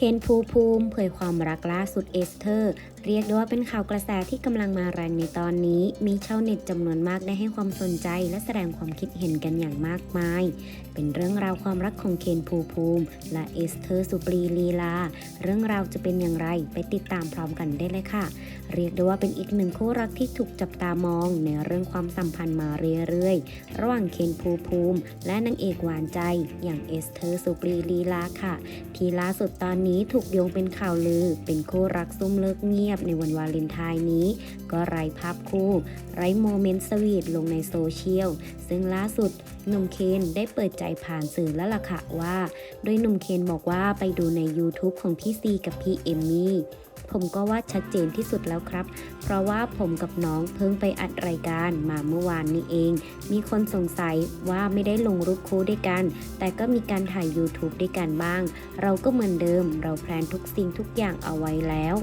คนภูภูมิเผยความรักล่าสุดเอสเธอร์ เรียกได้ว่าเป็นข่าวกระแสที่กำลังมาแรงในตอนนี้ มีชาวเน็ตจำนวนมากได้ให้ความสนใจและแสดงความคิดเห็นกันอย่างมากมาย เป็นเรื่องราวความรักของเคนภูภูมิ และเอสเธอร์สุปรีลีลา เรื่องราวจะเป็นอย่างไรไปติดตามพร้อมกันได้เลยค่ะ เรียกได้ว่าเป็นอีกหนึ่งคู่รักที่ถูกจับตามองในเรื่องความสัมพันธ์มาเรื่อยๆ ระหว่างเคนภูภูมิ และนางเอกหวานใจอย่างเอสเธอร์สุปรีลีลาค่ะ ที่ล่าสุดตอนนี้นี้ถูกโยงเป็นข่าวลือ เป็นคู่รักซุ่มเลิกเงียบในวันวาเลนไทน์นี้ ก็ไร้ภาพคู่ ไร้โมเมนต์สวีทลงในโซเชียล ซึ่งล่าสุดหนุ่มเคนได้เปิดใจผ่านสื่อแล้วล่ะค่ะว่า โดยหนุ่มเคนบอกว่าไปดูใน YouTube ของพี่ซีกับพี่เอมมี่ ผมก็ว่าชัดเจนที่สุดแล้วครับ เพราะว่าผมกับน้องเพิ่งไปอัดรายการมาเมื่อวานนี้เอง มีคนสงสัยว่าไม่ได้ลงรูปคู่ด้วยกัน แต่ก็มีการถ่าย YouTube ด้วยกันบ้าง เราก็เหมือนเดิม เราแพลนทุกสิ่งทุกอย่างเอาไว้แล้ว